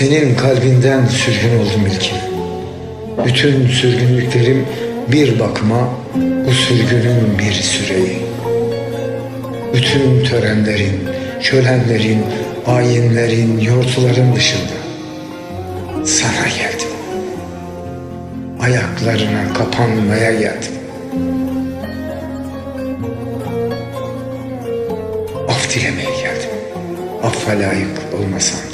Senin kalbinden sürgün oldum ilkin. Bütün sürgünlüklerim bir bakıma bu sürgünün bir süreyi. Bütün törenlerin, şölenlerin, ayinlerin, yortuların dışında sana geldim. Ayaklarına kapanmaya geldim. Af dilemeye geldim. Affa layık olmasam da.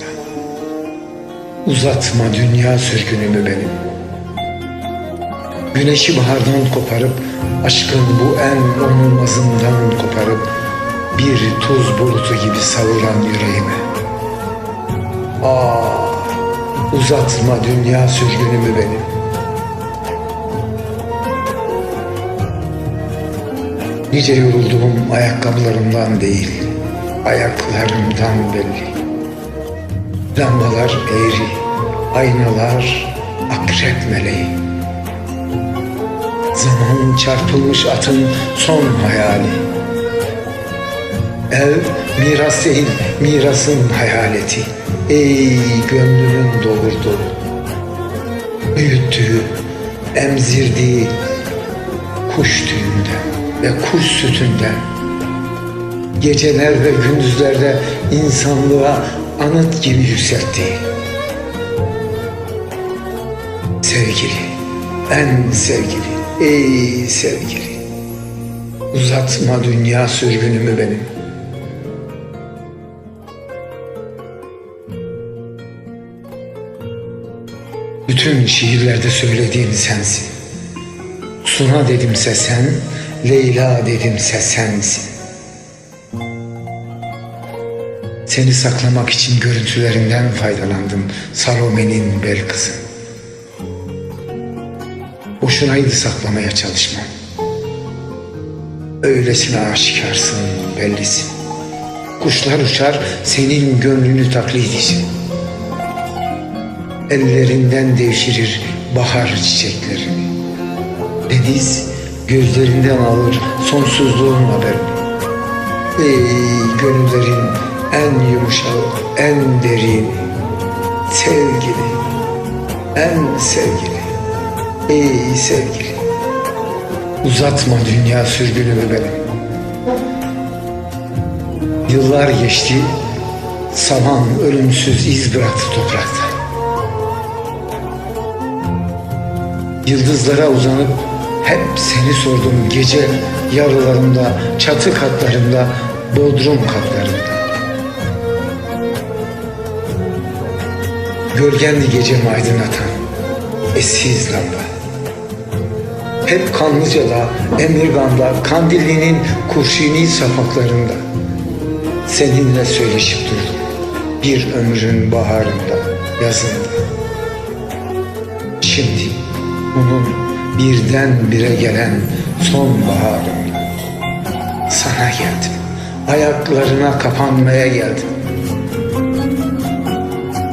Uzatma dünya sürgünümü benim. Güneşi bahardan koparıp, aşkın bu en onulmazından koparıp, bir tuz bulutu gibi savuran yüreğime. Aa, uzatma dünya sürgünümü benim. Nice yorulduğum ayakkabılarımdan değil, ayaklarımdan belli. Lambalar eğri, aynalar akrep meleği. Zaman çarpılmış atın son hayali. Ev miras değil, mirasın hayaleti. Ey gönlünün doğurduğu, büyüttüğü, emzirdiği kuş tüyünden ve kuş sütünden geceler ve gündüzlerde insanlığa anıt gibi yükselttiği sevgili, en sevgili, ey sevgili uzatma dünya sürgünümü benim. Bütün şiirlerde söylediğim sensin. Suna dedimse sen, Leyla dedimse sensin. Seni saklamak için görüntülerinden faydalandım Salome'nin bel kızı. Boşunaydı saklamaya çalışmam. Öylesine aşikarsın bellisin. Kuşlar uçar senin gönlünü taklit için. Ellerinden devşirir bahar çiçeklerini. Deniz gözlerinden alır sonsuzluğun haberini. Ey gönüllerin en yumuşak, en derin, sevgili, en sevgili, ey sevgili. Uzatma dünya sürgünümü benim. Yıllar geçti, saman ölümsüz iz bıraktı toprakta. Yıldızlara uzanıp hep seni sordum gece yarılarında, çatı katlarında, bodrum katlarında. Gölgendi gecemi aydınlatan eşsiz lamba. Hep Kanlıca'da, Emirgan'da, Kandilli'nin kurşini sapaklarında. Seninle söyleşip durdum. Bir ömrün baharında, yazında. Şimdi bunun birden bire gelen son baharında. Sana geldim. Ayaklarına kapanmaya geldim.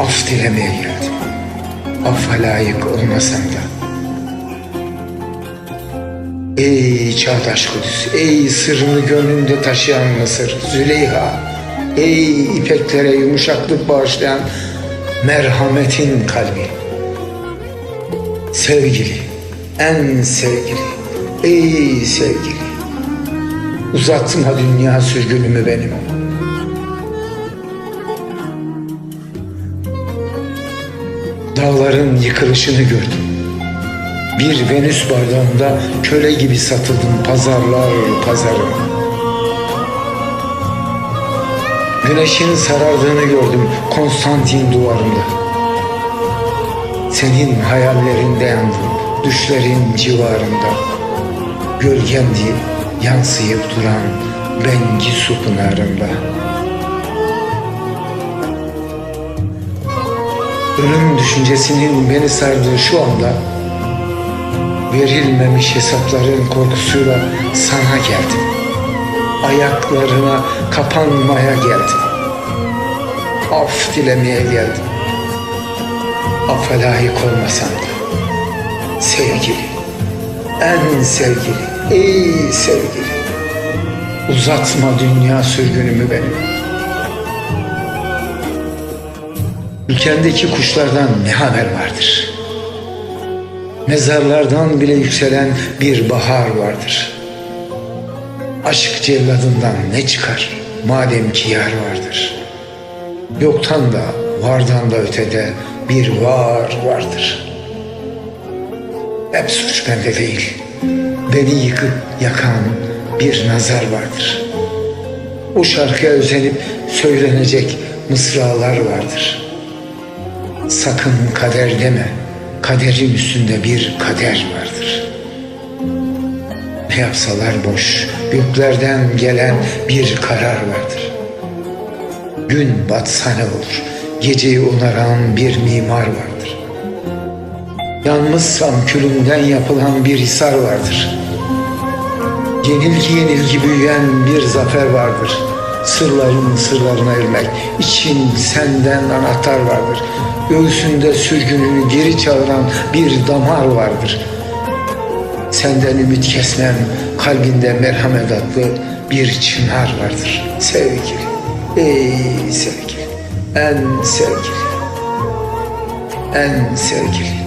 Af dilemeye geldim. Affa layık olmasam da. Ey çağdaş Kudüs, ey sırrını gönlünde taşıyan Mısır, Züleyha, ey ipeklere yumuşaklık bağışlayan merhametin kalbi. Sevgili, en sevgili, ey sevgili, uzatma dünya sürgünümü benim. Dağların yıkılışını gördüm. Bir Venüs bardağında köle gibi satıldım pazarlar pazarı. Güneşin sarardığını gördüm Konstantin duvarında. Senin hayallerinde yandım, düşlerin civarında. Gölgendi yansıyıp duran Bengi su pınarında. Ölüm düşüncesinin beni sardığı şu anda verilmemiş hesapların korkusuyla sana geldim. Ayaklarına kapanmaya geldim. Af dilemeye geldim. Affa layık olmasam da. Sevgili, en sevgili, ey sevgili. Uzatma dünya sürgünümü benim. Ülkendeki kuşlardan ne haber vardır? Mezarlardan bile yükselen bir bahar vardır. Aşk celladından ne çıkar madem ki yar vardır. Yoktan da vardan da ötede bir var vardır. Hep suç bende değil. Beni yıkıp yakan bir nazar vardır. O şarkıya özenip söylenecek mısralar vardır. Sakın kader deme, kaderin üstünde bir kader vardır. Ne yapsalar boş, göklerden gelen bir karar vardır. Gün batsa olur, geceyi onaran bir mimar vardır. Yanmışsam külümden yapılan bir hisar vardır. Yenilgi yenilgi büyüyen bir zafer vardır. Sırların sırlarına ermek için senden anahtar vardır. Göğsünde sürgününü geri çağıran bir damar vardır. Senden ümit kesmem, kalbinde merhamet adlı bir çınar vardır. Sevgili, ey sevgili, en sevgili, en sevgili.